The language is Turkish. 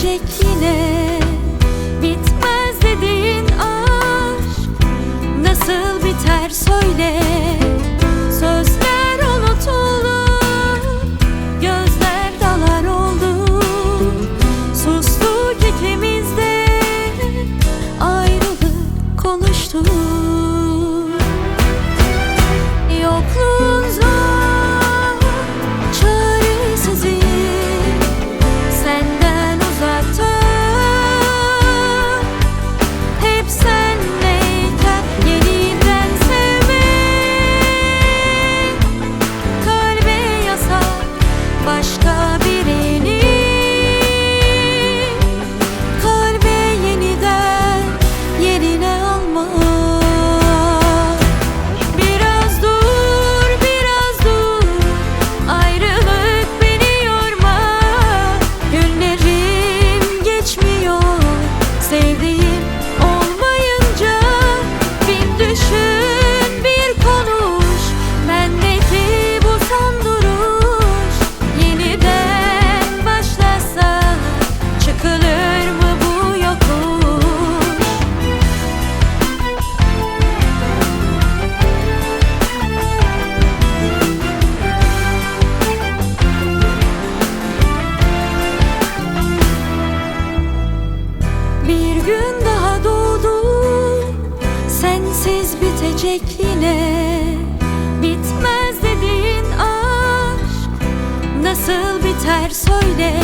Bitecek yine Yine Bitmez dediğin aşk. Nasıl biter söyle